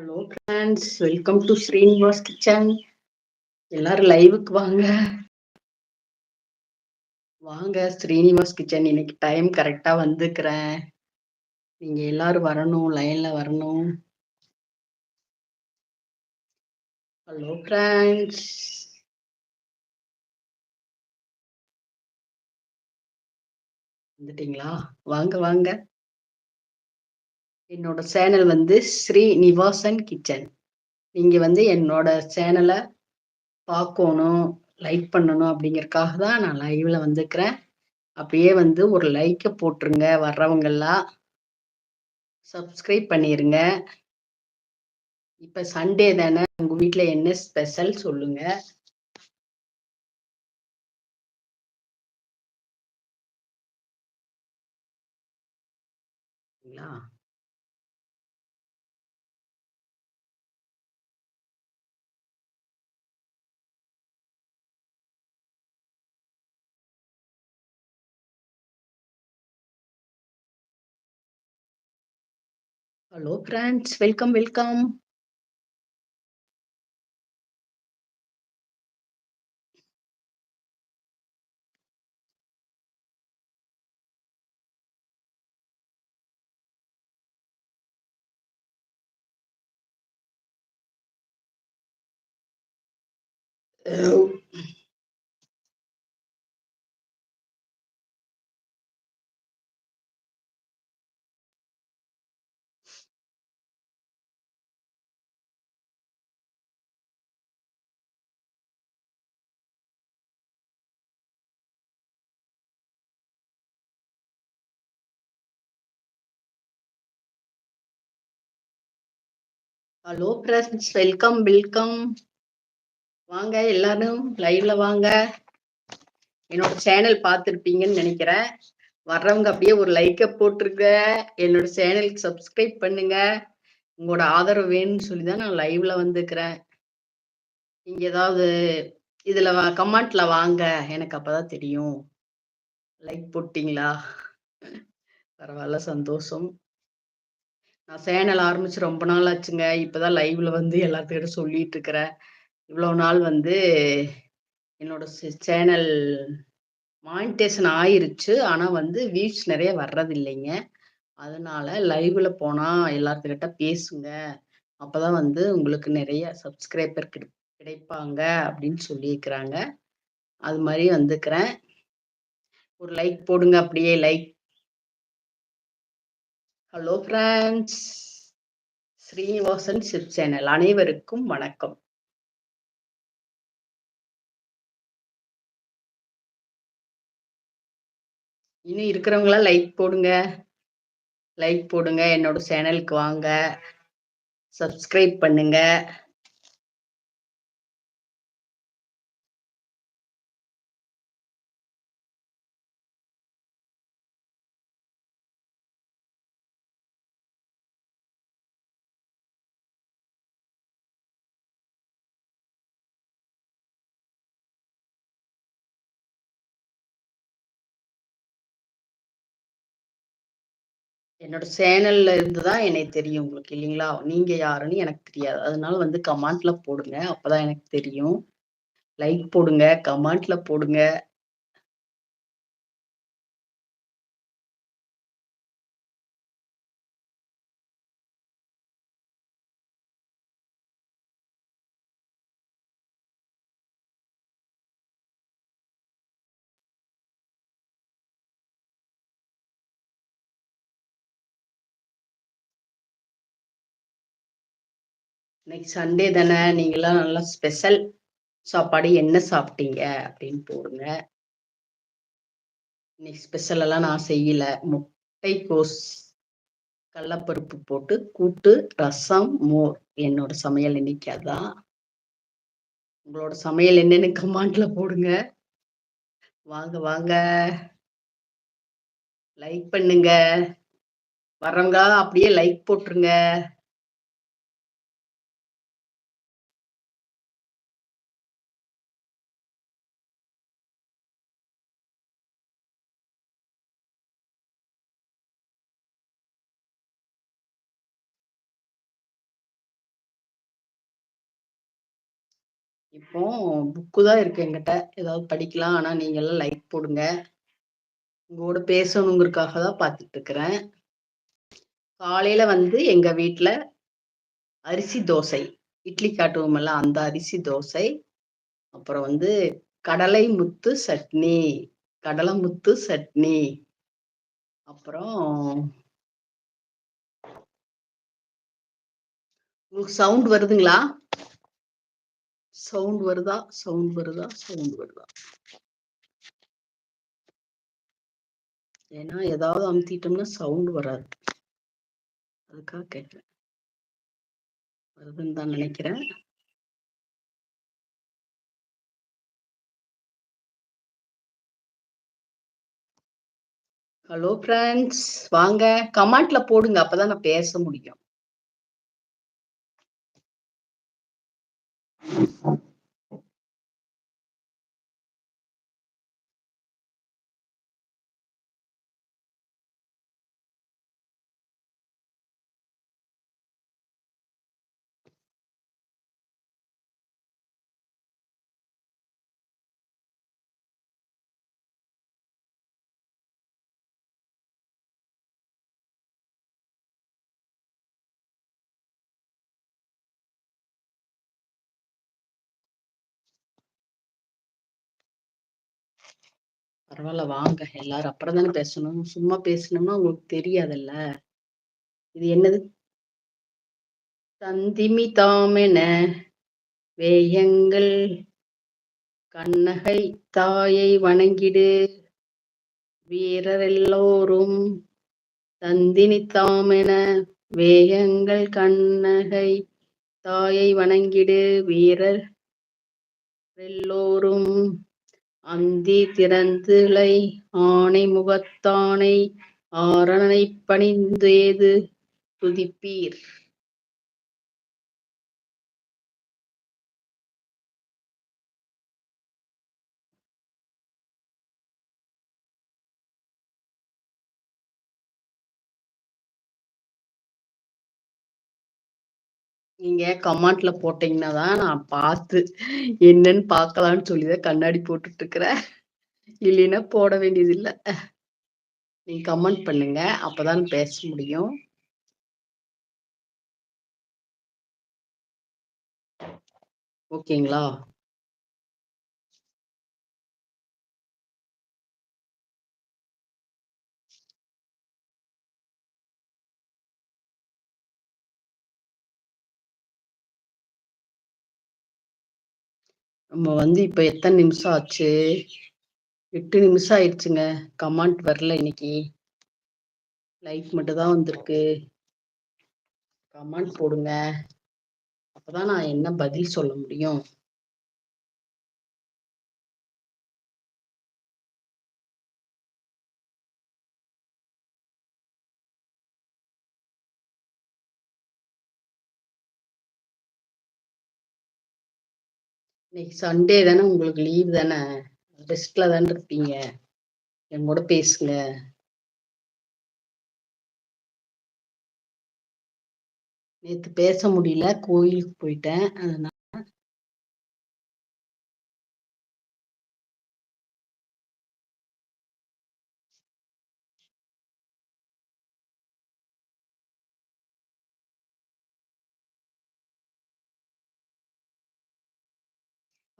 Hello friends welcome to Srinivas kitchen எல்லாரும் லைவுக்கு வாங்க. வாங்க ஸ்ரீனிவாஸ் கிச்சன் இன்னைக்கு டைம் கரெக்டாக வந்துக்கிறேன் நீங்கள் எல்லாரும் வரணும் லைனில் வரணும். ஹலோ ஃப்ரெண்ட்ஸ் வந்துட்டீங்களா? வாங்க வாங்க. என்னோட சேனல் வந்து ஸ்ரீ நிவாசன் கிச்சன். நீங்கள் வந்து என்னோட சேனலை பார்க்கணும் லைக் பண்ணணும் அப்படிங்கறக்காக தான் நான் லைவ்ல வந்துக்கிறேன் அப்படியே வந்து ஒரு லைக்கை போட்டுருங்க வர்றவங்கெல்லாம் சப்ஸ்கிரைப் பண்ணிடுங்க இப்போ சண்டே தானே உங்கள் வீட்டில் என்ன ஸ்பெஷல் சொல்லுங்க. Hello friends welcome welcome hello friends welcome welcome வாங்க எல்லாரும் லைவ்ல வாங்க. என்னோட சேனல் பார்த்துருப்பீங்கன்னு நினைக்கிறேன். வர்றவங்க அப்படியே ஒரு லைக்கை போட்டிருக்க என்னோட சேனலுக்கு சப்ஸ்கிரைப் பண்ணுங்க. உங்களோட ஆதரவு வேணும்னு சொல்லி தான் நான் லைவ்ல வந்துக்கிறேன் நீங்க ஏதாவது இதுல கமெண்ட்ல வாங்க. எனக்கு அப்பதான் தெரியும். லைக் போட்டிங்களா? பரவாயில்ல சந்தோஷம். நான் சேனல் ஆரம்பிச்சு ரொம்ப நாள் ஆச்சுங்க. இப்பதான் லைவ்ல வந்து எல்லாத்துக்கிட்ட சொல்லிட்டு இருக்கிறேன். இவ்வளவு நாள் வந்து என்னோட சேனல் மானிட்டேஷன் ஆயிருச்சு. ஆனா வந்து வியூஸ் நிறைய வர்றதில்லைங்க. அதனால லைவ்ல போனா எல்லாத்துக்கிட்ட பேசுங்க. அப்பதான் வந்து உங்களுக்கு நிறைய சப்ஸ்கிரைபர் கிடைப்பாங்க அப்படின்னு சொல்லியிருக்கிறாங்க. அது மாதிரி வந்துக்கிறேன். ஒரு லைக் போடுங்க அப்படியே like hello friends Srinivasan chef channel. அனைவருக்கும் வணக்கம். இன்னும் இருக்கிறவங்களாம் லைக் போடுங்க. லைக் போடுங்க. என்னோட சேனலுக்கு வாங்க. சப்ஸ்கிரைப் பண்ணுங்க. என்னோட சேனல்ல இருந்து தான் என்னை தெரியும் உங்களுக்கு இல்லைங்களா? நீங்க யாருன்னு எனக்கு தெரியாது. அதனால வந்து கமெண்ட்ல போடுங்க. அப்பதான் எனக்கு தெரியும். லைக் போடுங்க கமெண்ட்ல போடுங்க. இன்னைக்கு சண்டே தானே நீங்களாம் நல்லா ஸ்பெஷல் சாப்பாடு என்ன சாப்பிட்டீங்க? அப்படின்னு போடுங்க. இன்னைக்கு ஸ்பெஷல் எல்லாம் நான் செய்யல. முட்டை கோஸ் கடலப்பருப்பு போட்டு கூட்டு ரசம் மோர். என்னோட சமையல் இன்னைக்கு அதான். உங்களோட சமையல் என்னன்னு கமாண்ட்ல போடுங்க. வாங்க வாங்க. லைக் பண்ணுங்க. வர்றவங்க அப்படியே லைக் போட்டுருங்க. இப்போ புக்கு தான் இருக்கு என்கிட்ட. ஏதாவது படிக்கலாம். ஆனா நீங்க எல்லாம் லைக் போடுங்க. உங்களோட பேசணுங்கிறதுக்காக தான் பார்த்துட்டு இருக்கிறேன். காலையில வந்து எங்க வீட்டில் அரிசி தோசை. இட்லி காட்டுவோம்ல அந்த அரிசி தோசை. அப்புறம் வந்து கடலை முத்து சட்னி. கடலை முத்து சட்னி. அப்புறம் உங்களுக்கு சவுண்ட் வருதுங்களா? சவுண்ட் வருதா? சவுண்ட் வருதா? சவுண்ட் வருதா? ஏன்னா ஏதாவது அமுத்திட்டோம்னா சவுண்ட் வராது. அதுக்காக கேட்டேன். வருதுன்னு தான் நினைக்கிறேன். ஹலோ ஃப்ரெண்ட்ஸ் வாங்க. கமெண்ட்ல போடுங்க. அப்பதான் நான் பேச முடியும். Thank. பரவாயில்ல வாங்க. எல்லாரும் அப்புறம் தானே பேசணும். சும்மா பேசணும்னா உங்களுக்கு தெரியாதுல்ல. இது என்னது? தந்திமி தாமென வேயங்கள் கண்ணகை தாயை வணங்கிடு. வீரர் எல்லோரும் தந்தினி தாமென வேகங்கள் கண்ணகை தாயை வணங்கிடு. வீரர் எல்லோரும் அந்தி திறந்துளை ஆணை முகத்தானை ஆரணனை பணிந்தேது துதிப்பீர். நீங்க கமெண்ட்ல போட்டீங்கன்னா தான் நான் பார்த்து என்னன்னு பார்க்கலான்னு சொல்லிதான் கண்ணாடி போட்டுட்டு இருக்கிறேன் இல்லைன்னா போட வேண்டியது இல்லை நீங்க கமெண்ட் பண்ணுங்க அப்பதான் பேச முடியும். ஓகேங்களா? நம்ம வந்து இப்ப எத்தனை நிமிஷம் ஆச்சு? எட்டு நிமிஷம் ஆயிடுச்சுங்க. கமெண்ட் வரல இன்னைக்கு. லைக் மட்டும் தான் வந்திருக்கு. கமெண்ட் போடுங்க. அப்பதான் நான் என்ன பதில் சொல்ல முடியும்? இன்னைக்கு சண்டே தானே உங்களுக்கு லீவ் தானே? ரெஸ்ட்ல தானே இருப்பீங்க. என் கூட பேசுங்க. நேத்து பேச முடியல கோயிலுக்கு போயிட்டேன். அதனால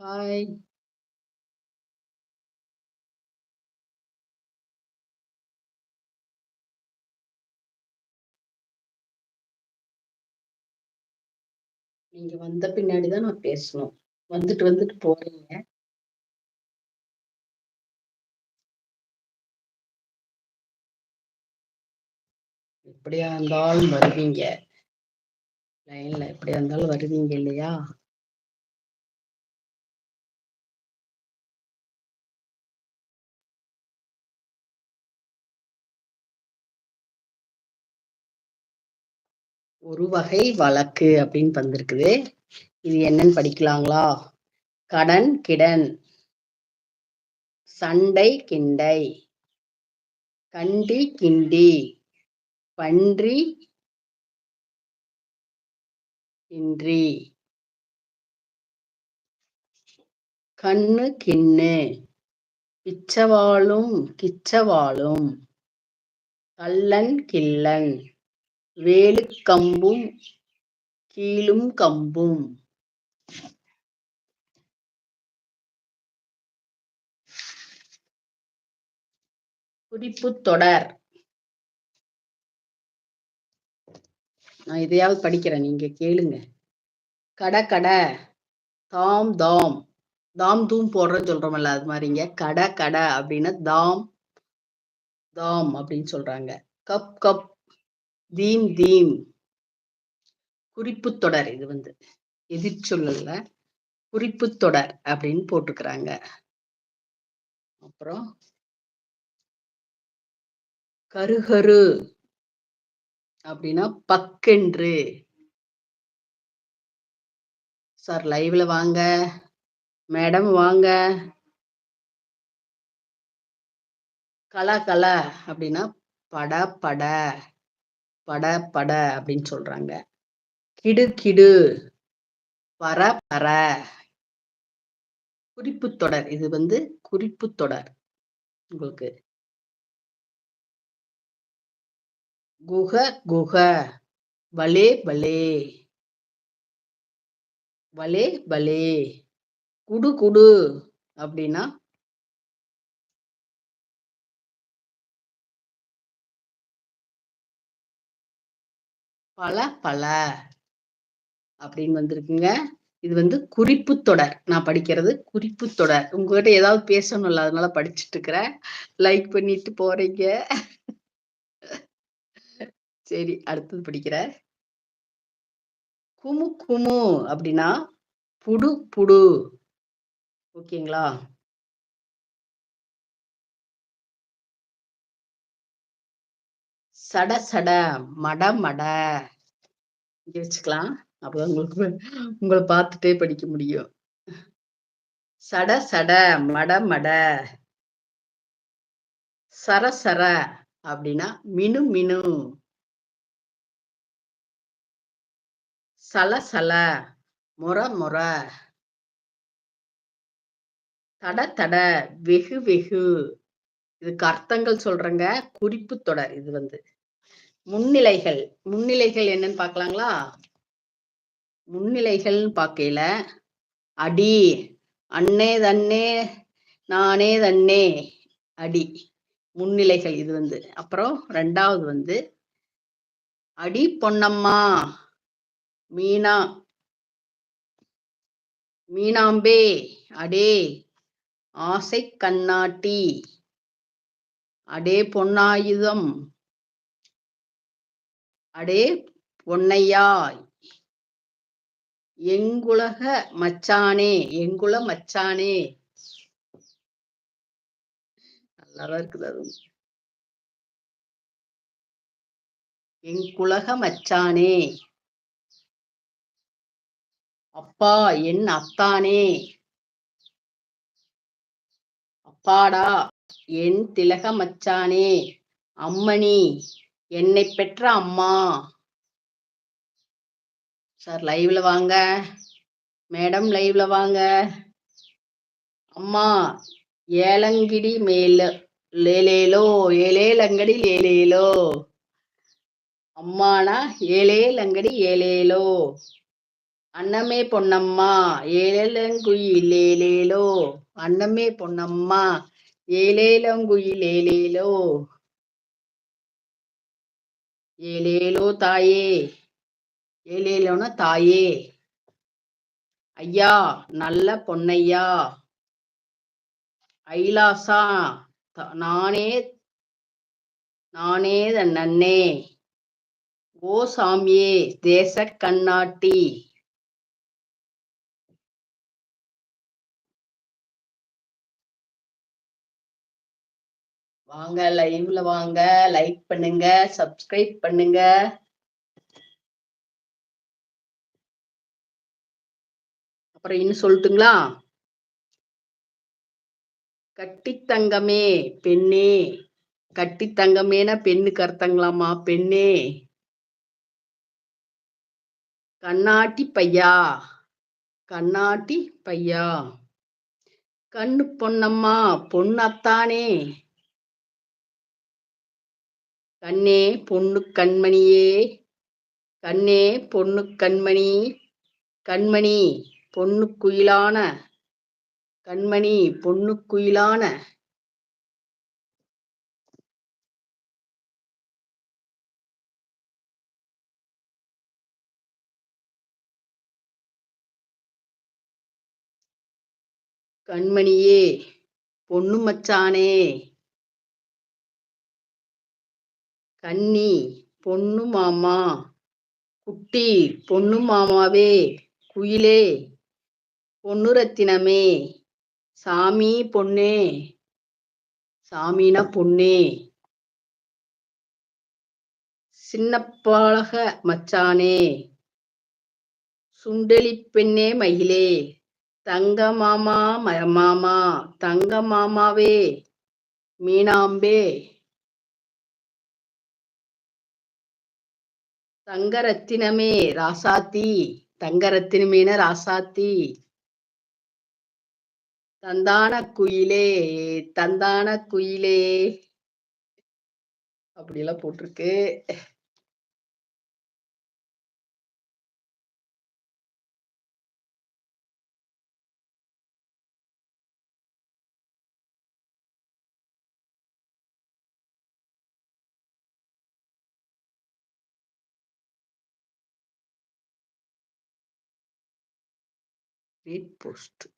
ஹாய் நீங்க வந்த பின்னாடிதான் நான் பேசணும். வந்துட்டு வந்துட்டு போறீங்க. எப்படியா இருந்தாலும் வருவீங்க. லைன்ல எப்படியா இருந்தாலும் வருவீங்க இல்லையா? ஒரு வகை வழக்கு அப்படின்னு வந்திருக்குது. இது என்னன்னு படிக்கலாங்களா? கடன் கிடன். சண்டை கிண்டை. கண்டி கிண்டி. பன்றி இன்றி கண்ணு கிண்ணு. பிச்சவாளும் கிச்சவாளும். கள்ளன் கிள்ளன். வேலு கம்பும் கீழும் கம்பும். குறிப்பு தொடர். நான் இதையாவது படிக்கிறேன் நீங்க கேளுங்க. கட கட தாம் தாம். தாம் தூம் போடுறேன்னு சொல்றோம்ல அது மாதிரிங்க கட கட அப்படின்னு தாம் தாம் அப்படின்னு சொல்றாங்க. கப் கப் தீம் தீம். குறிப்பு தொடர் இது வந்து. எதிர்ச்சொல்லல குறிப்பு தொடர் அப்படின்னு போட்டுக்கிறாங்க. அப்புறம் கருகரு அப்படின்னா பக்கென்று. சார் லைவ்ல வாங்க. மேடம் வாங்க. கல கல அப்படின்னா பட பட. பட பட அப்படின்னு சொல்றாங்க. கிடு கிடு. பர பர. குறிப்பு தொடர். இது வந்து குறிப்பு தொடர் உங்களுக்கு. குக குக. பலே பலே பலே பலே குடு குடு அப்படின்னா பல பல அப்படின்னு வந்திருக்குங்க. இது வந்து குறிப்பு தொடர். நான் படிக்கிறது குறிப்பு தொடர். உங்ககிட்ட ஏதாவது பேசணும்ல அதனால படிச்சுட்டு இருக்கிறேன். லைக் பண்ணிட்டு போறீங்க. சரி அடுத்தது படிக்கிறேன் குமு குமு அப்படின்னா புடு புடு. ஓகேங்களா? சட சட மட மட. இங்க வச்சுக்கலாம். அப்பதான் உங்களுக்கு உங்களை பார்த்துட்டே படிக்க முடியும். சட சட மட மட. சர சர அப்படின்னா மினு மினு. சல சல முற முற. தட தட வெகு வெகு. இதுக்கு அர்த்தங்கள் சொல்றேங்க. குறிப்பு தொடர் இது வந்து. முன்னிலைகள். முன்னிலைகள் என்னன்னு பாக்கலாங்களா முன்னிலைகள்னு பார்க்கல அடி. அண்ணே தன்னே நானே தன்னே அடி. முன்னிலைகள் இது வந்து. அப்புறம் ரெண்டாவது வந்து அடி பொன்னம்மா. மீனா. மீனாம்பே. அடே. ஆசை கண்ணாட்டி. அடே பொன்னாயுதம். அடே பொன்னையாய். எங்குலக மச்சானே எங்குல மச்சானே. நல்லாதான் இருக்குது அது. எங்குலக மச்சானே. அப்பா என் அத்தானே. அப்பாடா என் திலக மச்சானே. அம்மணி என்னை பெற்ற அம்மா. சார் லைவ்ல வாங்க. மேடம் லைவ்ல வாங்க. அம்மா ஏலங்கிடி மேல லேலேலோ ஏலேலங்கடி லேலேலோ. அம்மானா ஏலேலங்கடி ஏலேலோ. அன்னமே பொன்னம்மா ஏலேலங்குயிலேலேலோ அன்னமே பொன்னம்மா ஏலேலங்குயிலேலேலோ ஏலேலோ தாயே. ஏலேலோனா தாயே. ஐயா நல்ல பொன்னையா. ஐலாசா நானே நானே நன்னே. ஓ சாமியே தேச கண்ணாட்டி. வாங்க லைவ்ல வாங்க லைக் பண்ணுங்க சப்ஸ்கிரைப் பண்ணுங்க. அப்புறம் இன்னும் சொல்லட்டுங்களா? கட்டி தங்கமே பெண்ணே. கட்டி தங்கமேனா பெண்ணுக்கு அர்த்தங்களாமா பெண்ணே. கண்ணாட்டி பையா. கண்ணாட்டி பையா. கண்ணு பொன்னம்மா பொன்னத்தானே கண்ணே பொண்ணு கண்மணியே கண்ணே பொண்ணு கண்மணி கண்மணி பொண்ணு குயிலான கண்மணி பொண்ணு குயிலான. கண்மணியே பொண்ணு மச்சானே கன்னி பொண்ணு மாமா. குட்டி பொண்ணு மாமாவே. குயிலே. பொண்ணு ரத்தினமே. சாமி பொண்ணே. சாமினா பொண்ணே. சின்னப்பாளக மச்சானே. சுண்டலி பெண்ணே மயிலே. தங்க மாமா மாமா. தங்க மாமாவே. மீனாம்பே. தங்கரத்தினமே ராசாத்தி தங்கரத்தினமேன ராசாத்தி. தந்தான குயிலே தந்தான குயிலே. அப்படியெல்லாம் போட்டிருக்கு. post.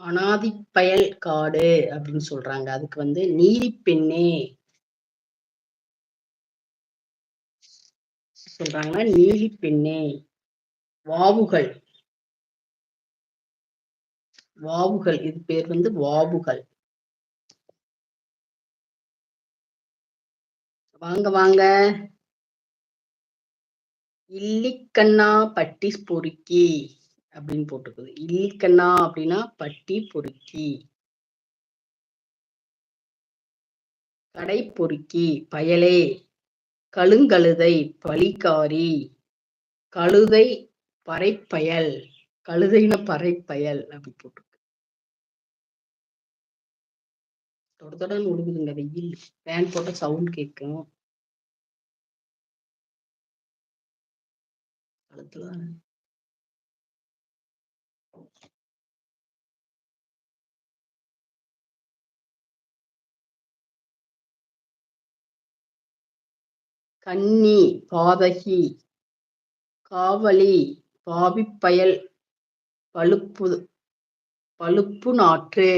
அனாதிப்பயல் காடு அப்படின்னு சொல்றாங்க. அதுக்கு வந்து நீலிப்பெண்ணே சொல்றாங்க. நீலி பெண்ணே. வாவுகள். வாவுகள். இது பேர் வந்து வாவுகள். வாங்க வாங்க. இல்லிக்கண்ணா பட்டி பொறுக்கி. அப்படின்னு போட்டுக்குது இல்கண்ணா அப்படின்னா பட்டி பொறுக்கி. கடை பொறுக்கி பயலே. கழுங்கழுதை பலிக்காரி கழுதை பறைப்பயல். கழுதைன பறைப்பயல் அப்படி போட்டு தொட தொடன்னு உழுகுதுங்க வெயில் ஃபேன் போட்ட சவுண்ட் கேட்கும். கழுத்துல கன்னி பாதகி காவலி பாவிப்பயல் பழுப்பு பழுப்பு நாற்று.